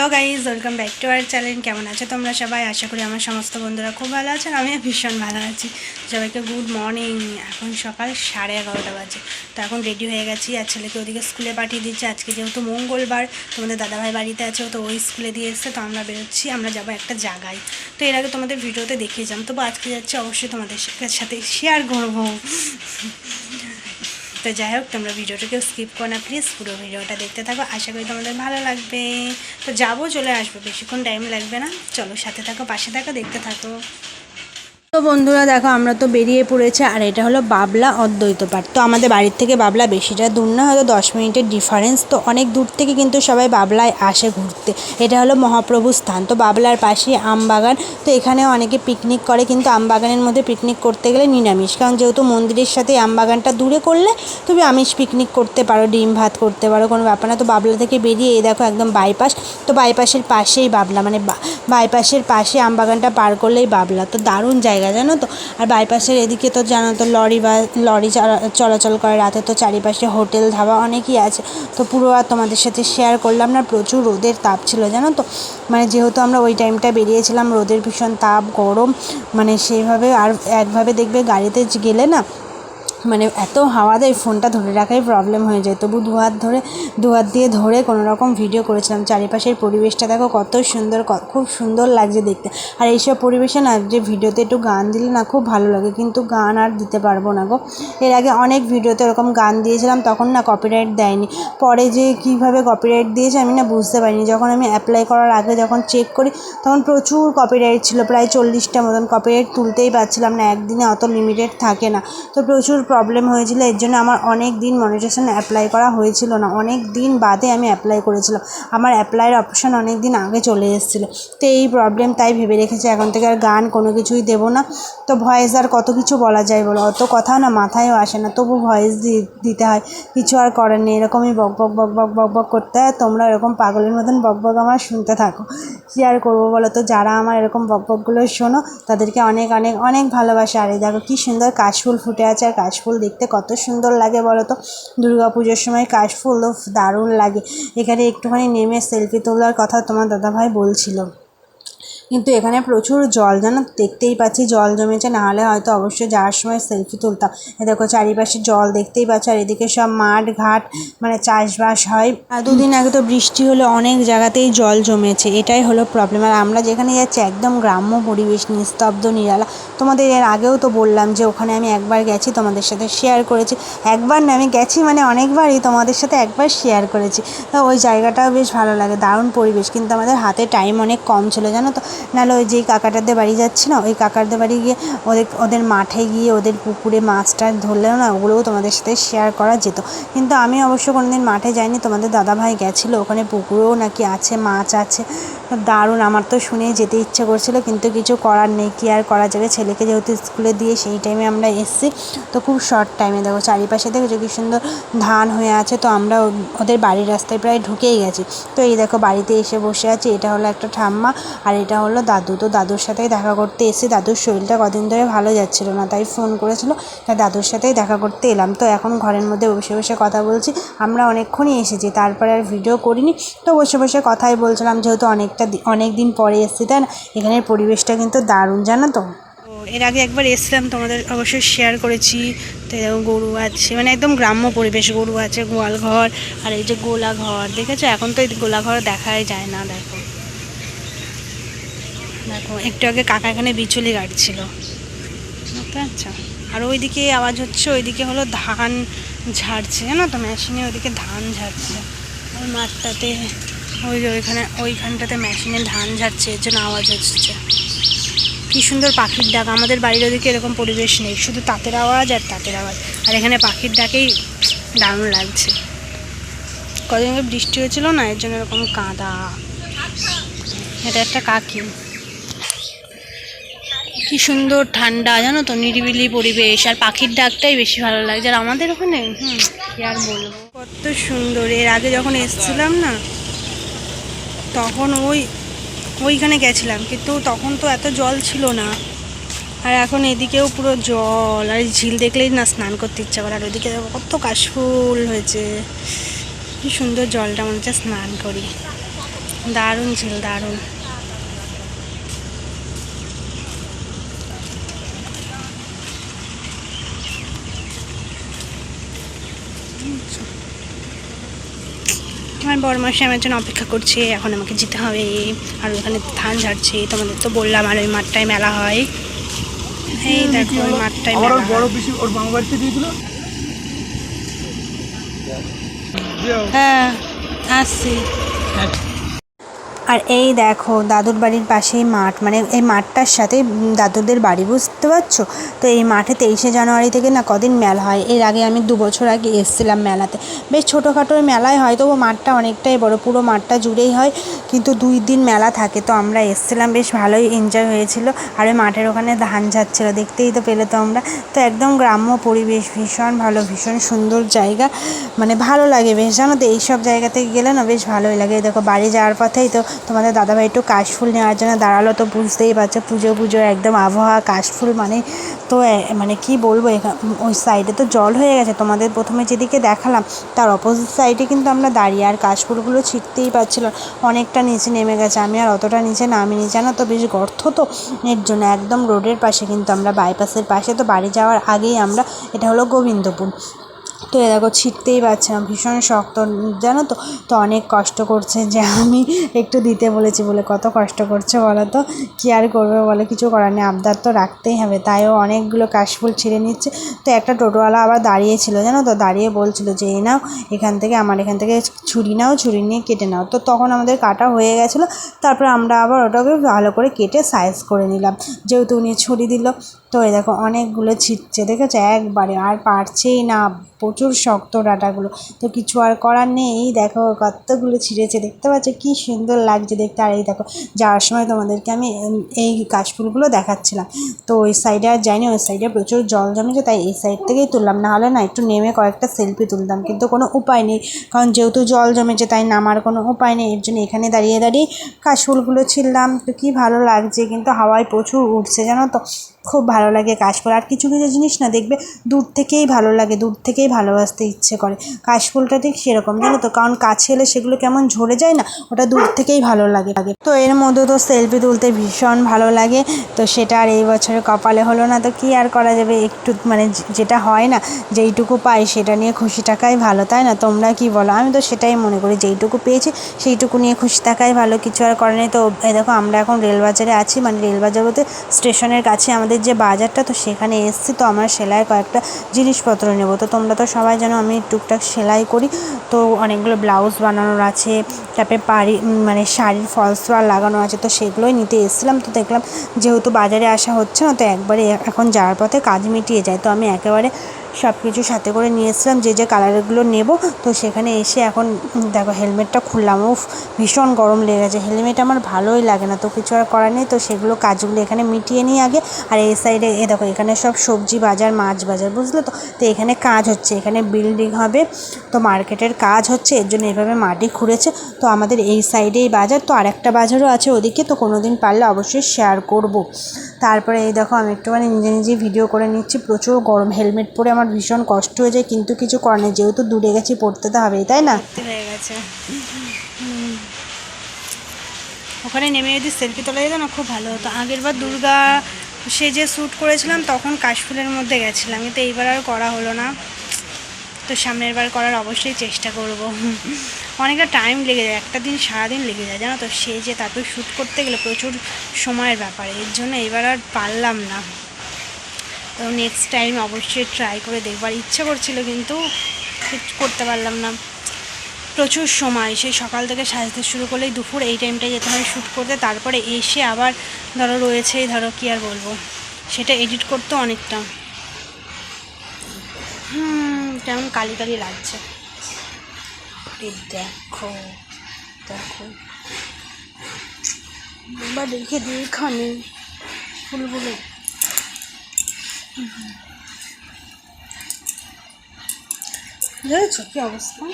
Hello guys welcome back to our channel. কেমন আছো তোমরা সবাই? আশা করি আমার সমস্ত বন্ধুরা খুব ভালো আছেন আমিও ভীষণ ভালো আছি। সবাইকে গুড মর্নিং। এখন সকাল সাড়ে এগারোটা বাজে। তো এখন রেডি হয়ে গেছি, আর ছেলেকে ওদিকে স্কুলে পাঠিয়ে দিচ্ছি আজকে যেহেতু মঙ্গলবার, তোমাদের দাদাভাই বাড়িতে আছে তো ওই স্কুলে দিয়ে এসছে, তো আমরা বেরোচ্ছি, আমরা যাব একটা জায়গায়। তো এর আগে তোমাদের ভিডিওতে দেখিয়েছিলাম তবু আজকে যাচ্ছি অবশ্যই তোমাদের সাথে শেয়ার করব। তো যাই হোক, তোমরা ভিডিওটাকেও স্কিপ করো না প্লিজ পুরো ভিডিওটা দেখতে থাকো। আশা করি তোমাদের ভালো লাগবে। তো যাব, চলে আসব, বেশিক্ষণ টাইম লাগবে না। চলো, সাথে থাকো, পাশে থাকো, দেখতে থাকো। তো বন্ধুরা দেখো, আমরা তো বেরিয়ে পড়েছি, আর এটা হলো বাবলা অদ্বৈত পাঠ। তো আমাদের বাড়ির থেকে বাবলা বেশিটা দূর না, হয়তো দশ মিনিটের ডিফারেন্স তো অনেক দূর থেকে কিন্তু সবাই বাবলায় আসে ঘুরতে। এটা হলো মহাপ্রভুর স্থান। তো বাবলার পাশে আমবাগান তো এখানেও অনেকে পিকনিক করে, কিন্তু আমবাগানের মধ্যে পিকনিক করতে গেলে নিরামিষ। কারণ যেহেতু মন্দিরের সাথে আমবাগানটা দূরে করলে, তুমি আমিষ পিকনিক করতে পারো, ডিম ভাত করতে পারো, কোনো ব্যাপার না। তো বাবলা থেকে বেরিয়ে এই দেখো একদম বাইপাস তো বাইপাসের পাশেই বাবলা মানে বাইপাসের পাশে আমবাগানটা পার করলেই বাবলা। তো দারুণ জায়গা। জানো তো? আর বাইপাসের এদিকে তো জানো তো লরি বা, লরি চলাচল করে, রাতে তো চারিপাশে হোটেল ধাবা অনেকই আছে। তো পুরো আর তোমাদের সাথে শেয়ার করলাম না, প্রচুর রোদের তাপ ছিল, জানো তো? মানে যেহেতু আমরা ওই টাইমটা বেরিয়েছিলাম, রোদের ভীষণ তাপ, গরম মানে সেইভাবে আর একভাবে দেখবে গাড়িতে গেলে না মানে এত হাওয়া দেয়, ফোনটা ধরে রাখাই প্রবলেম হয়ে যায়। তবু দু হাত ধরে, দু হাত দিয়ে ধরে কোনো রকম ভিডিও করেছিলাম। চারিপাশের পরিবেশটা দেখো কত সুন্দর খুব সুন্দর লাগছে দেখতে। আর এইসব পরিবেশে না, যে ভিডিওতে একটু গান দিলে না খুব ভালো লাগে। কিন্তু গান আর দিতে পারব না গো। এর আগে অনেক ভিডিওতে এরকম গান দিয়েছিলাম, তখন না কপিরাইট দেয়নি। পরে যে কীভাবে কপিরাইট দিয়েছে আমি না বুঝতে পারিনি। যখন আমি অ্যাপ্লাই করার আগে যখন চেক করি, তখন প্রচুর কপিরাইট ছিল, প্রায় চল্লিশটা মতন কপিরাইট তুলতেই পারছিলাম না। একদিনে অত লিমিটেড থাকে না। তো প্রচুর প্রবলেম হয়েছিল, এর জন্য আমার অনেক দিন মনিটেশন অ্যাপ্লাই করা হয়েছিল না। অনেক দিন বাদে আমি অ্যাপ্লাই করেছিলাম। আমার অ্যাপ্লাইয়ের অপশান অনেক দিন আগে চলে এসেছিল। তো এই প্রবলেম তাই ভেবে রেখেছি, এখন থেকে আর গান কোনো কিছুই দেবো না। তো ভয়েস আর কত কিছু বলা যায় বলো? অত কথা না, মাথায়ও আসে না। তবু ভয়েস দিতে হয়। কিছু আর করার নেই। এরকমই বক বক বক বক বক বক করতে হয়। তোমরা এরকম পাগলের মতন বক বক আমার শুনতে থাকো। কী আর করব বলো তো? যারা আমার এরকম বক, বকগুলো শোনো, তাদেরকে অনেক অনেক অনেক ভালোবাসা। আর এই দেখো কী সুন্দর কাশফুল ফুটে আছে আর কাশফুল কাশফুল দেখতে কত সুন্দর লাগে বলো তো? পুজোর সময় কাশফুল দারুণ লাগে। এখানে একটুখানি নেমে সেলফি তোলার কথা তোমার দাদাভাই বলছিল। কিন্তু এখানে প্রচুর জল, যেন দেখতেই পাচ্ছি জল জমেছে, নাহলে হয়তো অবশ্যই যাওয়ার সময় সেলফি তুলতাম। এ দেখো চারিপাশে জল দেখতেই পাচ্ছ, আর এদিকে সব মাঠ, ঘাট মানে চাষবাস হয়। আর দুদিন আগে তো বৃষ্টি হলে, অনেক জায়গাতেই জল জমেছে, এটাই হলো প্রবলেম আর আমরা যেখানে যাচ্ছি, একদম গ্রাম্য পরিবেশ নিস্তব্ধ নিরালা। তোমাদের এর আগেও তো বললাম যে, ওখানে আমি একবার গেছি, তোমাদের সাথে শেয়ার করেছি। একবার না, আমি গেছি মানে অনেকবারই তোমাদের সাথে একবার শেয়ার করেছি। তো ওই জায়গাটাও বেশ ভালো লাগে, দারুণ পরিবেশ। কিন্তু আমাদের হাতে টাইম অনেক কম ছিল, জানো তো? নাহলে ওই যেই কাকাটাদের বাড়ি যাচ্ছি না, ওই কাকারদের বাড়ি গিয়ে ওদের ওদের মাঠে গিয়ে ওদের পুকুরে মাছ টাছ ধরলেও না, ওগুলোও তোমাদের সাথে শেয়ার করা যেত। কিন্তু আমি অবশ্য কোনো দিন মাঠে যাইনি, তোমাদের দাদাভাই গেছিল, ওখানে পুকুরেও নাকি আছে, মাছ আছে। দারুণ, আমার তো শুনে যেতে ইচ্ছে করছিল, কিন্তু কিছু করার নেই, কি আর করা যাবে? ছেলেকে যেহেতু স্কুলে দিয়ে সেই টাইমে আমরা এসেছি, তো খুব শর্ট টাইমে দেখো, চারিপাশে দেখেছ কি সুন্দর ধান হয়ে আছে, তো আমরা ওদের বাড়ির রাস্তায় প্রায় ঢুকেই গেছি। তো এই দেখো, বাড়িতে এসে বসে আছি, এটা হলো একটা ঠাম্মা, আর এটা হলো দাদু, তো দাদুর সাথেই দেখা করতে এসে দাদুর শরীরটা কদিন ধরে ভালো যাচ্ছিল না, তাই ফোন করেছিল। তাই দাদুর সাথেই দেখা করতে এলাম। তো এখন ঘরের মধ্যে বসে বসে কথা বলছি। আমরা অনেকক্ষণই এসেছি, তারপরে আর ভিডিও করিনি। তো বসে বসে কথাই বলছিলাম, যেহেতু অনেকটা অনেক দিন পরে এসেছি, তাই না? এখানের পরিবেশটা কিন্তু দারুণ, জানো তো। এর আগে একবার এসছিলাম, তোমাদের অবশ্যই শেয়ার করেছি। তো এরকম গরু আছে মানে একদম গ্রাম্য পরিবেশ, গরু আছে, গোয়াল ঘর, আর এই যে গোলা ঘর দেখেছ? এখন তো এই গোলা ঘর দেখাই যায় না, দেখো। দেখো, একটু আগে কাকা এখানে বিচুলি কাটছিল। বুঝতে পারছ? আর ওইদিকে আওয়াজ হচ্ছে, ওইদিকে হলো ধান ঝাড়ছে, জানো তো? মেশিনে ওইদিকে ধান ঝাড়ছে। ওই মাঠটাতে, ওই ওইখানে, ওইখানটাতে মেশিনে ধান ঝাড়ছে, এর জন্য আওয়াজ হচ্ছে। কী সুন্দর পাখির ডাক। আমাদের বাড়ির ওদিকে এরকম পরিবেশ নেই, শুধু তাঁতের আওয়াজ আর তাঁতের আওয়াজ। আর এখানে পাখির ডাকেই দারুণ লাগছে। কদিন আগে বৃষ্টি হয়েছিল না, এর জন্য এরকম কাদা। এটা একটা কাকি। কি সুন্দর ঠান্ডা, জানো তো, নিরিবিলি পরিবেশ, আর পাখির ডাকটাই বেশি ভালো লাগছে আর আমাদের ওখানে আর বলব? কত সুন্দর। এর আগে যখন এসছিলাম না, তখন ওই, ওইখানে গেছিলাম। কিন্তু তখন তো এত জল ছিল না। আর এখন এদিকেও পুরো জল, আর ঝিল দেখলেই না স্নান করতে ইচ্ছা করে। আর ওইদিকে কত কাশফুল হয়েছে। কি সুন্দর জলটা মনে হচ্ছে স্নান করি। দারুণ ঝিল, দারুণ। আমার বড় মাসে আমার জন্য অপেক্ষা করছে এখন আমাকে যেতে হবে। আর ওখানে ধান ঝাড়ছে তোমাদের তো বললাম আর ওই মাঠটায় মেলা হয়। এই দেখো ওই মাঠটায় মেলা বড় হয়। ওর মামা বাড়িতে দিয়ে হ্যাঁ আসছি। আর এই দেখো, দাদুর বাড়ির পাশেই মাঠ। মানে এই মাঠটার সাথে দাদুদের বাড়ি, বুঝতে পারছ? তো এই মাঠে তেইশে জানুয়ারি থেকে না কদিন মেলা হয়? এর আগে আমি দু বছর আগে এসেছিলাম মেলাতে। বেশ ছোটোখাটো মেলায় হয় তবু মাঠটা অনেকটাই বড়, পুরো মাঠটা জুড়েই হয়। কিন্তু দুই দিন মেলা থাকে, তো আমরা এসেছিলাম, বেশ ভালোই এনজয় হয়েছিল। আর ওই মাঠের ওখানে ধান যাচ্ছিল দেখতেই তো পেলে তো আমরা তো একদম গ্রাম্য পরিবেশ, ভীষণ ভালো, ভীষণ সুন্দর জায়গা। মানে ভালো লাগে বেশ। জানো তো, এইসব জায়গা থেকে গেলে না বেশ ভালোই লাগে। দেখো, বাড়ি যাওয়ার পথেই তো তোমাদের দাদাভাই একটু কাশফুল নেওয়ার জন্য দাঁড়াল তো বুঝতেই পারছ। পুজো পুজো একদম আবহাওয়া, কাশফুল মানে তো মানে কি বলব ওই সাইডে তো জল হয়ে গেছে। তোমাদের প্রথমে যেদিকে দেখালাম, তার অপোজিট সাইডে কিন্তু আমরা দাঁড়িয়ে আর কাশফুলগুলো ছিটতেই পারছিলাম অনেকটা নিচে নেমে গেছে, আমি আর অতটা নিচে নামিনি, জানো তো, বেশ গর্ত তো। এর জন্য একদম রোডের পাশে কিন্তু আমরা বাইপাসের পাশে তো বাড়ি যাওয়ার আগেই আমরা, এটা হলো গোবিন্দপুর। তো এ দেখো ছিটতেই পারছিলাম ভীষণ শক্ত। জানো তো তো অনেক কষ্ট করছে যে আমি একটু দিতে বলেছি বলে, কত কষ্ট করছে বলো তো? কী আর করবে বলে? কিছু করার নেই, আবদার তো রাখতেই হবে। তাইও অনেকগুলো কাশফুল ছিঁড়ে নিচ্ছে। তো একটা টোটোওয়ালা আবার দাঁড়িয়েছিল, জানো তো? দাঁড়িয়ে বলছিল যে, এই নাও, এখান থেকে আমার এখান থেকে ছুরি নাও, ছুরি নিয়ে কেটে নাও। তো তখন আমাদের কাটা হয়ে গেছিল। তারপরে আমরা আবার ওটাকে ভালো করে কেটে সাইজ করে নিলাম। যেহেতু উনি ছুরি দিল, তো এই দেখো অনেকগুলো ছিটছে, দেখেছ? একবারে আর পারছেই না। প্রচুর শক্ত ডাটাগুলো। তো কিছু আর করার নেই। দেখো, কতগুলো ছিঁড়েছে। দেখতে পাচ্ছ, কি সুন্দর লাগছে দেখতে। আর এই দেখো, যাওয়ার সময় তোমাদেরকে আমি এই কাশফুলগুলো দেখাচ্ছিলাম। তো ওই সাইডে আর যাইনি, ওই সাইডে প্রচুর জল জমেছে, তাই এই সাইড থেকেই তুললাম। না হলে না, একটু নেমে কয়েকটা সেলফি তুলতাম, কিন্তু কোনো উপায় নেই। কারণ যেহেতু জল জমেছে, তাই নামার কোনো উপায় নেই। এর জন্য এখানে দাঁড়িয়ে দাঁড়িয়ে কাশফুলগুলো ছিললাম তো কী ভালো লাগছে, কিন্তু হাওয়ায় প্রচুর উঠছে, জানো তো? খুব ভালো লাগে কাশফুল। আর কিছু কিছু জিনিস না দেখবে দূর থেকেই ভালো লাগে, দূর থেকেই ভালোবাসতে ইচ্ছে করে। কাশফুলটা ঠিক সেরকম, জানো তো? কারণ কাছে এলে সেগুলো কেমন ঝরে যায় না, ওটা দূর থেকেই ভালো লাগে। তো এর মধ্যে তো সেলফি তুলতে ভীষণ ভালো লাগে। তো সেটা আর এই বছরে কপালে হলো না, তো কী আর করা যাবে? একটু মানে যেটা হয় না, যেইটুকু পাই সেটা নিয়ে খুশি থাকাই ভালো, তাই না? তোমরা কি বলো? আমি তো সেটাই মনে করি, যেইটুকু পেয়েছি সেইটুকু নিয়ে খুশি থাকাই ভালো, কিছু আর করার নেই। তো দেখো, আমরা এখন রেলবাজারে আছি মানে রেলবাজার বলতে স্টেশনের কাছে আমাদের যে বাজারটা তো সেখানে এসছি, তো আমরা সেলাই কয়েকটা জিনিসপত্র নেব। তো তোমরা তো সবাই জানো আমি টুকটাক সেলাই করি। তো অনেকগুলো ব্লাউজ বানানোর আছে, তারপরে পাড়ি মানে শাড়ির ফলস লাগানো আছে, তো সেগুলোই নিতে এসেছিলাম। তো দেখলাম যেহেতু বাজারে আসা হচ্ছে না, তো একবারে এখন যাওয়ার পথে কাজ মিটিয়ে যায়। তো আমি একেবারে সব কিছু সাথে করে নিয়ে এসেছিলাম যে যে কালারগুলো নেব। তো সেখানে এসে এখন দেখো হেলমেটটা খুললাম। উফ, ভীষণ গরম লেগে গেছে হেলমেট আমার ভালোই লাগে না, তো কিছু আর করার নেই। তো সেগুলো কাজগুলো এখানে মিটিয়ে নিই আগে। আর এই সাইডে, এ দেখো, এখানে সব সবজি বাজার, মাছ বাজার, বুঝলে তো? তো এখানে কাজ হচ্ছে। এখানে বিল্ডিং হবে, তো মার্কেটের কাজ হচ্ছে। এর জন্য এভাবে মাটি খুঁড়েছে। তো আমাদের এই সাইডেই বাজার। তো আরেকটা বাজারও আছে ওদিকে, তো কোনো দিন পারলে অবশ্যই শেয়ার করব। তারপরে এই দেখো, আমি একটুখানি নিজে নিজে ভিডিও করে নিচ্ছি। প্রচুর গরম, হেলমেট পরে আমার ভীষণ কষ্ট হয়ে যায়, কিন্তু কিছু করার নেই। যেহেতু দূরে গেছি, পড়তে তো হবেই, তাই না? হয়ে গেছে। ওখানে নেমে যদি সেলফি তোলা যেত না, খুব ভালো হতো। আগের বার দুর্গা সে যে শ্যুট করেছিলাম, তখন কাশফুলের মধ্যে গেছিলাম। কিন্তু এইবার আর করা হলো না। তো সামনের বার করার অবশ্যই চেষ্টা করব। অনেকটা টাইম লেগে যায়, একটা দিন সারাদিন লেগে যায়, জানো তো? সে যে তারপর শ্যুট করতে গেলে প্রচুর সময়ের ব্যাপারে। এর জন্য এবার আর পারলাম না। তো নেক্সট টাইম অবশ্যই ট্রাই করে দেখবার ইচ্ছে করছিল কিন্তু করতে পারলাম না। প্রচুর সময়, সেই সকাল থেকে সাজতে শুরু করলেই দুপুর এই টাইমটায় যেতে হয় শ্যুট করতে, তারপরে এসে আবার ধরো রয়েছেই ধরো কী আর বলব, সেটা এডিট করতে অনেকটা। হুম, কেমন কালি কালি লাগছে। দেখো দেখো। বা দেখে দিই খানি ফুলগুলো বুঝেছ কি অবস্থা?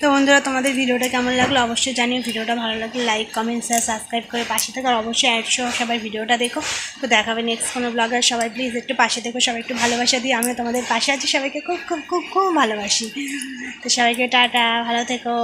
তো বন্ধুরা, তোমাদের ভিডিওটা কেমন লাগল অবশ্যই জানিও। ভিডিওটা ভালো লাগলে লাইক কমেন্ট শেয়ার সাবস্ক্রাইব করে পাশে থাকো। আর অবশ্যই অ্যাড সহ সবাই ভিডিওটা দেখো। তো দেখাবে নেক্সট কোনো ব্লগার সবাই প্লিজ একটু পাশে দেখো, সবাই একটু ভালোবাসা দিই আমিও তোমাদের পাশে আছি, সবাইকে খুব খুব খুব খুব ভালোবাসি। তো সবাইকে টাটা, ভালো থেকো।